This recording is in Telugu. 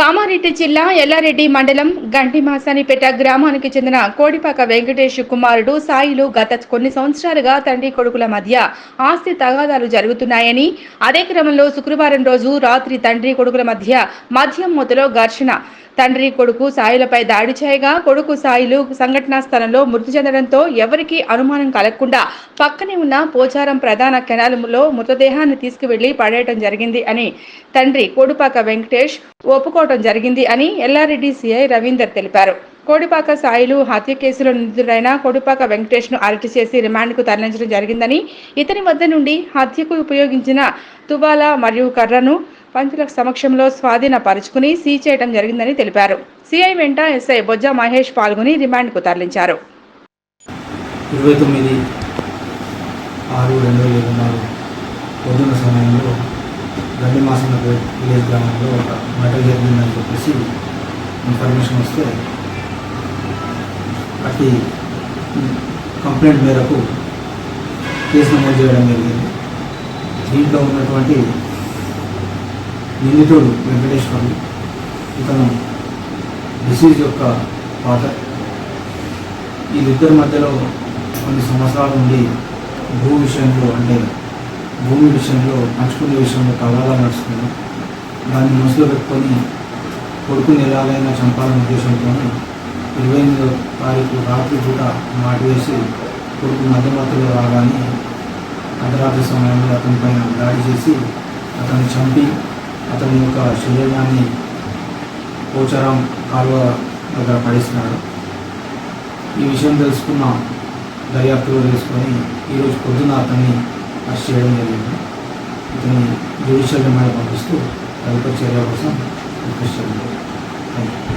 కామారెడ్డి జిల్లా ఎల్లారెడ్డి మండలం గంటిమాసానిపేట గ్రామానికి చెందిన కోడిపాక వెంకటేష్ కుమారుడు సాయిలు గత కొన్ని సంవత్సరాలుగా తండ్రి కొడుకుల మధ్య ఆస్తి తగాదాలు జరుగుతున్నాయని అదే క్రమంలో శుక్రవారం రోజు రాత్రి తండ్రి కొడుకుల మధ్య మద్యం మొదలో ఘర్షణ. తండ్రి కొడుకు సాయిలపై దాడి చేయగా కొడుకు సాయిలు సంఘటనా స్థలంలో మృతి చెందడంతో ఎవరికీ అనుమానం కలగకుండా పక్కనే ఉన్న పోచారం ప్రధాన కెనాలంలో మృతదేహాన్ని తీసుకువెళ్ళి పడేయటం జరిగింది అని తండ్రి కోడుపాక వెంకటేష్ తీసుకోవడం జరిగింది అని ఎల్లారెడ్డి సిఐ రవీందర్ తెలిపారు. కోడిపాక సాయిలు హత్య కేసులో నిందితుడైన కోడిపాక వెంకటేష్ను అరెస్టు చేసి రిమాండ్కు తరలించడం జరిగిందని ఇతని వద్ద నుండి హత్యకు ఉపయోగించిన తువాల మరియు కర్రను పంచుల సమక్షంలో స్వాధీనపరుచుకుని సీ చేయడం జరిగిందని తెలిపారు. సిఐ వెంట ఎస్ఐ బొజ్జ మహేష్ పాల్గొని రిమాండ్కు తరలించారు. ఇరవై తొమ్మిది ఆరు రెండు వేల నాలుగు పొద్దున్న సమయంలో గడ్డి మాసం విలేజ్ గ్రామంలో ఒక మర్డర్ జరిగిందని చెప్పేసి ఇన్ఫర్మేషన్ వస్తే అతి కంప్లైంట్ మేరకు కేసు నమోదు చేయడం జరిగింది. దీంట్లో ఉన్నటువంటి నిందితుడు వెంకటేశ్వరుడు ఇతను డిసీజ్ యొక్క ఫాదర్. వీళ్ళిద్దరి మధ్యలో కొన్ని సంవత్సరాల నుండి భూ విషయంలో అంటే భూమి విషయంలో పంచుకునే విషయంలో తగాదా నడుస్తుంది. దాన్ని మనసులో పెట్టుకొని కొడుకుని ఎలాగైనా చంపాలనే ఉద్దేశంతో ఇరవై ఎనిమిదో తారీఖు రాత్రి పూట మాట వేసి కొడుకు మధ్యమధ్యలో రాగానే అర్ధరాత్రి సమయంలో అతని పైన దాడి చేసి అతన్ని చంపి అతని యొక్క శరీరాన్ని పోచారం కాలువ దగ్గర పడేసినాడు. ఈ విషయం తెలుసుకున్న దర్యాప్తులో తెలుసుకొని ఈరోజు పొద్దున అతన్ని అరెస్ట్ చేయడం జరిగింది. ఇతని జ్యుడిషియల్ రిమాండ్ పంపిస్తూ తదుపరి చర్యల కోసం రిక్వెస్ట్ చేయడం. Thank you